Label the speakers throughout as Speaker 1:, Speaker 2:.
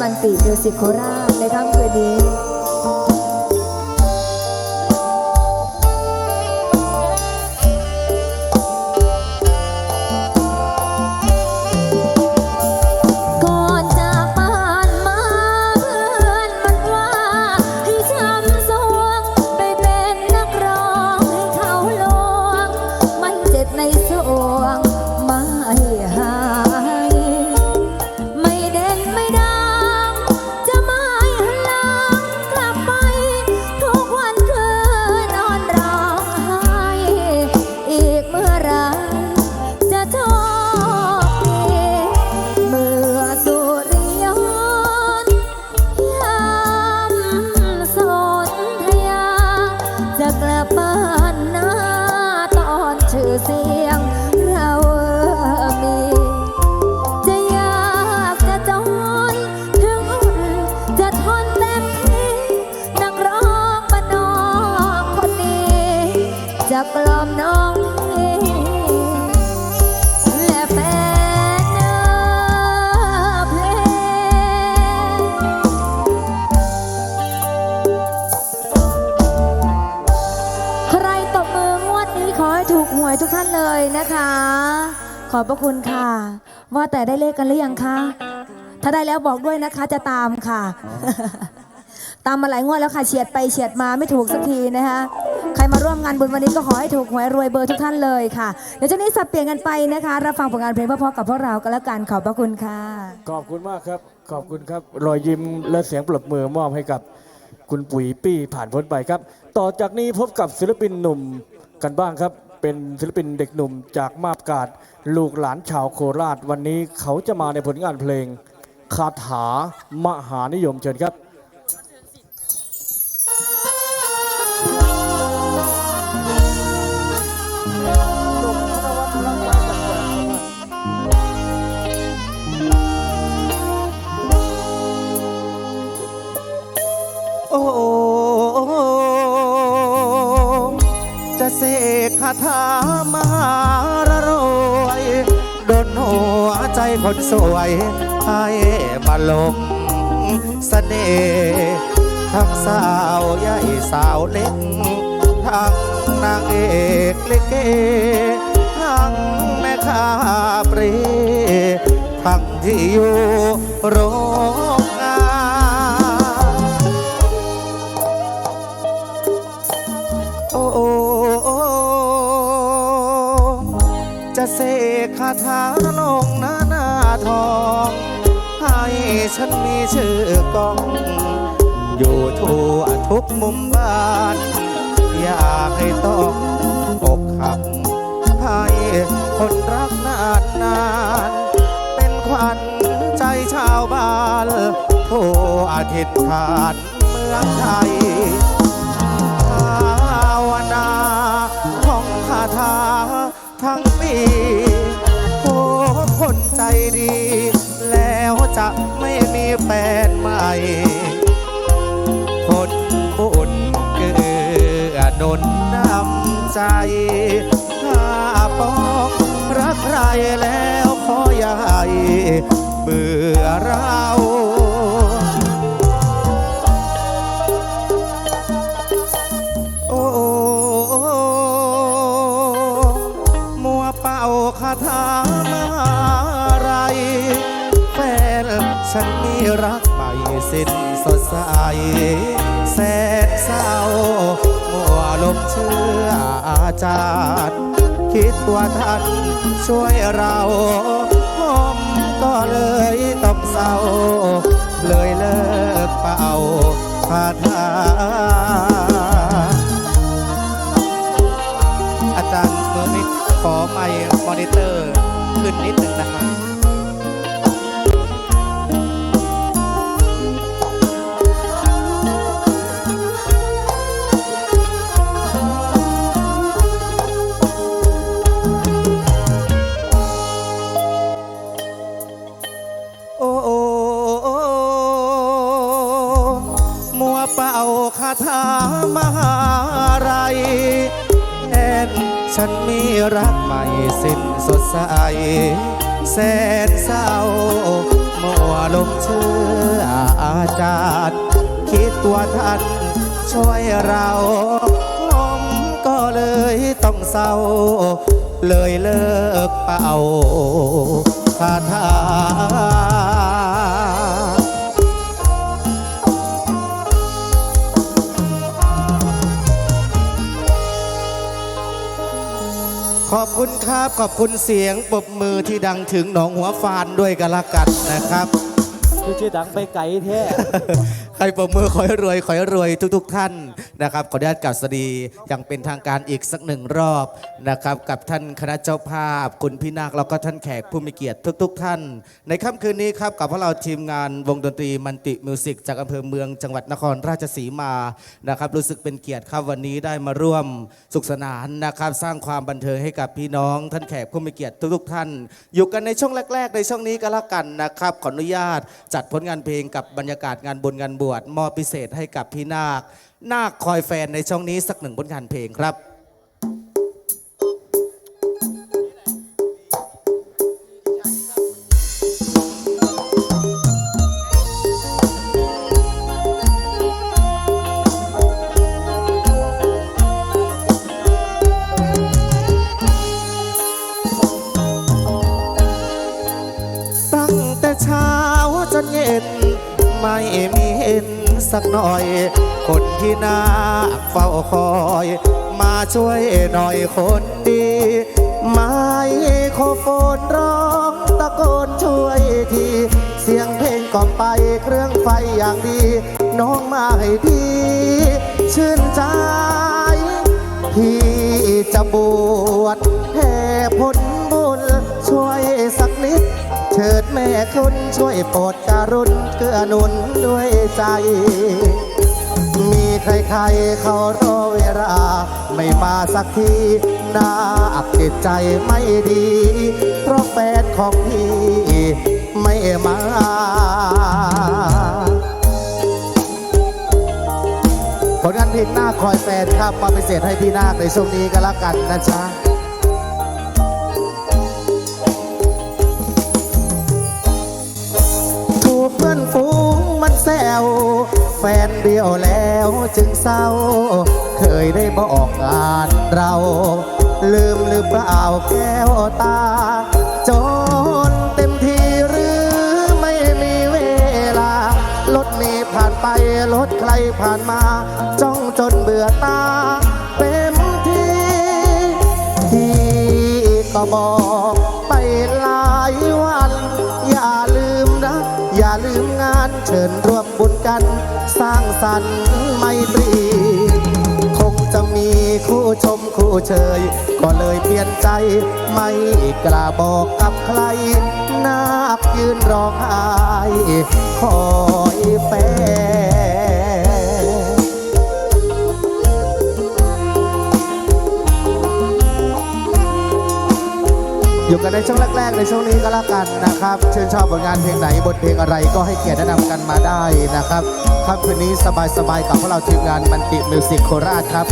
Speaker 1: มันติมิวสิโคราชในค่ำคืนนี้ นะคะ ขอบพระคุณค่ะ ว่าแต่ได้เลขกันหรือยังคะ ถ้าได้แล้วบอกด้วยนะคะจะตามค่ะ ตามมาหลายงวดแล้วค่ะเฉียดไปเฉียดมาไม่ถูกสักทีนะคะ ใครมาร่วมงานบุญวันนี้ก็ขอให้ถูกหวยรวยเบอร์ทุกท่านเลยค่ะ เดี๋ยวช่วงนี้สับเปลี่ยนกันไปนะคะ รับฟังผลงานเพลงเพราะๆกับพวกเรากันแล้วกันขอบพระคุณค่ะ
Speaker 2: ขอบคุณมากครับ ขอบคุณครับรอยยิ้มและเสียงปรบมือมอบให้กับคุณปุ๋ยปี้ผ่านพ้นไปครับ ต่อจากนี้พบกับศิลปินหนุ่มกันบ้างครับ เป็นศิลปินเด็กหนุ่มจากมาบกาดลูกหลานชาวโคราช วันนี้เขาจะมาในผลงานเพลงคาถามหานิยมเชิญครับ
Speaker 3: ถามหารรวยดนหัวใจคนสวยให้มาลงเสน่ห์ทั้งสาวใหญ่สาวเล็ก ทั้งนางเอกเลิเกทั้งแม่ค้าปรีทั้งที่อยู่โรง ถาลงหน้าหน้าทอง ให้ฉันมีชื่อกอง อยู่ทั่วทุกมุมบ้าน อยากให้ต้องอกหักให้คนรักนานนาน เป็นขวัญใจชาวบ้านทั่วอาทิตย์ผ่านเมืองไทยภาวนาท่องคาถาทั้งปี ใจดี แล้วจะไม่มีแฟนใหม่คนบุญเกือนนนำใจถ้าปองรักใครแล้วขออย่าให้เบื่อเรา ใสแสนเศร้ามัวลงเชื่ออาจารย์ คิดว่าท่านช่วยเราผมก็เลยต้องเศร้า เลยเลิกเป่าคาถาอาจารย์เมื่อนี้ขอไมค์มอนิเตอร์ขึ้นนิดหนึ่งนะครับ รักใหม่สิ้นสดใส แสนเศร้ามัวลงเชื่ออาจารย์ คิดตัวท่านช่วยเราผมก็เลยต้องเศร้า เลยเลิกเป่าคาถา ขอบคุณครับ ขอบคุณเสียงปรบมือที่ดังถึงหนองหัวฟานด้วยกันละกันนะครับ
Speaker 4: คือชื่อดังไปไกลแท้
Speaker 3: ใครปรบมือขอให้รวยขอให้รวยทุก ๆ ท่านนะครับขออนุญาตกล่าวสวัสดีอย่างเป็นทางการอีกสักหนึ่งรอบนะครับ กับท่านคณะเจ้าภาพ คุณพี่นาคแล้วก็ท่านแขกผู้มีเกียรติทุก ๆ ท่าน ในค่ำคืนนี้ครับกับพวกเราทีมงานวงดนตรีมันติมิวสิกจากอำเภอเมืองจังหวัดนครราชสีมานะครับ รู้สึกเป็นเกียรติครับวันนี้ได้มาร่วมสุขสนานนะครับ สร้างความบันเทิงให้กับพี่น้อง ท่านแขกผู้มีเกียรติทุก ๆ ท่าน อยู่กันในช่วงแรก ๆ ในช่วงนี้ก็แล้วกันนะครับขออนุญาตจัดผลงานเพลงกับบรรยากาศงานบุญงานบวชมอบพิเศษให้กับพี่นาค นาคคอยแฟนในช่องนี้สักหนึ่งผลงานเพลงครับ คนดี ไม่โครโฟนร้องตะโกนช่วยที เสียงเพลงก่อมไปเครื่องไฟอย่างดี น้องมาให้ดีชื่นใจพี่จะบวชแห่ผลบุญช่วยสักนิด เชิดแม่คุณช่วยโปรดการุณเกื้อหนุนด้วยใจ มีใครๆเขารอเวลา ไม่มาสักทีน่าอักจิตใจไม่ดี เพราะแฟนของพี่ไม่มาผลงานเพลงหน้าคอยแฟนครับมาพิเศษให้พี่นาคในช่วงนี้ก็แล้วกันนะจ๊ะ เศร้า เคยได้บอกงานเรา ลืมหรือเปล่าแก้วตา จนเต็มทีหรือไม่มีเวลา รถเมล์ผ่านไป รถใครผ่านมา จ้องจนเบื่อตา เต็มทีที่ก็บอก บุญกันสร้างสรรค์ไมตรี คงจะมีคู่ชมคู่เชย ก็เลยเปลี่ยนใจไม่กล้าบอกกับใคร นาคยืนร้องไห้คอยแฟน อยู่กันในช่วงแรกๆในช่วงนี้ก็แล้วกันนะครับชื่นชอบผลงานเพลงไหนบทเพลงอะไรก็ให้เกียรติแนะนำกันมาได้นะครับค่ำคืนนี้สบายๆกับพวกเราทีมงานมันติมิวสิกโคราชครับ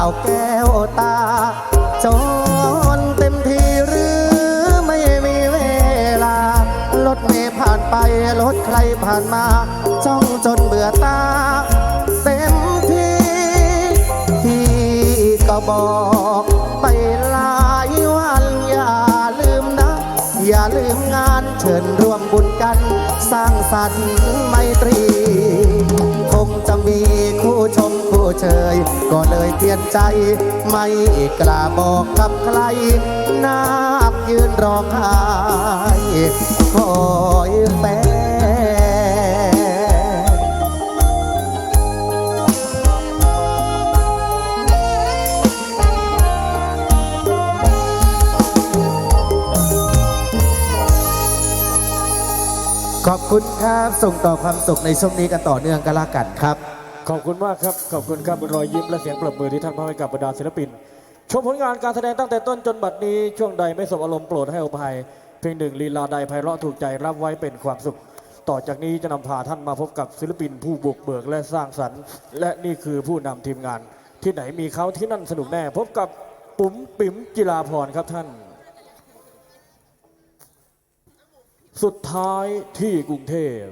Speaker 3: หรือาแก้วตา จนเต็มทีหรือไม่มีเวลา รถเมล์ผ่านไป รถใครผ่านมา จ้องจนเบื่อตา เต็มที่ที่ก็บอกไปหลายวันอย่าลืมนะ อย่าลืมงานเชิญร่วมบุญกัน สร้างสรรค์ไมตรี คงจะมีคู่ชม เชย ก็เลยเปลี่ยนใจ ไม่กล้าบอกกับใครนับยืนรอคอยคอยแฟขอบคุณครับ ส่งต่อความสุขในช่วงนี้กันต่อเนื่องกันละกันครับ
Speaker 5: ขอบคุณมากครับ ขอบคุณครับรอยยิ้มและเสียงปรบมือที่ท่านมอบให้กับบรรดาศิลปิน ชมผลงานการแสดงตั้งแต่ต้นจนบัดนี้ช่วงใดไม่สบอารมณ์โปรดให้อภัย เพียงหนึ่งลีลาใดไพเราะถูกใจรับไว้เป็นความสุข ต่อจากนี้จะนำพาท่านมาพบกับศิลปินผู้บุกเบิกและสร้างสรรค์ และนี่คือผู้นำทีมงาน ที่ไหนมีเขาที่นั่นสนุกแน่ พบกับปุ๋มปิ๋มจิราพรครับท่าน สุดท้ายที่กรุงเทพ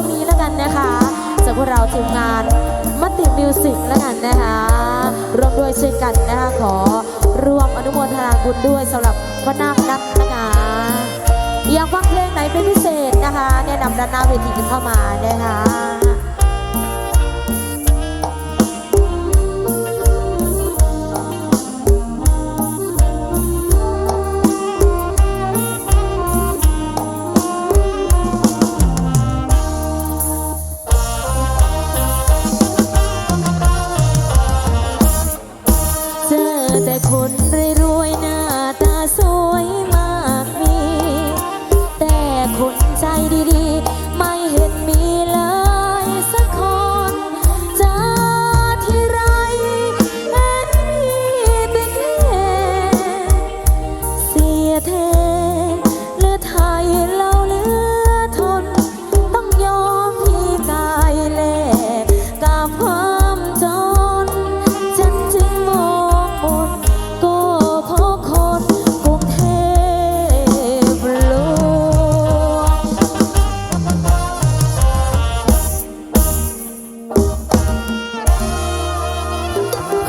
Speaker 2: ช่วงนี้แล้วกันนะคะจากพวกเราทีมงานมัตติมิวสิกแล้วกันนะคะร่วมด้วยช่วยกันนะคะขอร่วมอนุโมทนาบุญด้วยสำหรับพ่อนาคนักนะคะอยากฟังเพลงไหนเป็นพิเศษนะคะ แนะนำด้านหน้าเวทีกันเข้ามานะคะ คน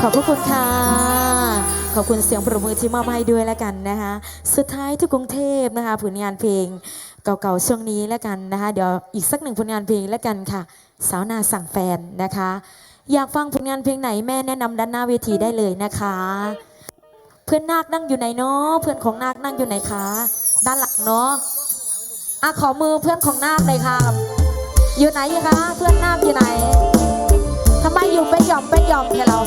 Speaker 2: ขอบพระคุณค่ะ ขอบคุณเสียงปรบมือที่มอบให้ด้วยแล้วกันนะคะ สุดท้ายที่กรุงเทพนะคะผลงานเพลงเก่าๆช่วงนี้แล้วกันนะคะ เดี๋ยวอีกสักหนึ่งผลงานเพลงแล้วกันค่ะ สาวนาสั่งแฟนนะคะ อยากฟังผลงานเพลงไหนแม่แนะนำด้านหน้าเวทีได้เลยนะคะ เพื่อนนาคนั่งอยู่ไหนเนาะเพื่อนของนาคนั่งอยู่ไหนคะ ด้านหลังเนาะอะขอมือเพื่อนของนาคเลยค่ะอยู่ไหนคะเพื่อนนาคอยู่ไหน ทำไมอยู่ไปหย่อมไปหย่อมแค่เรา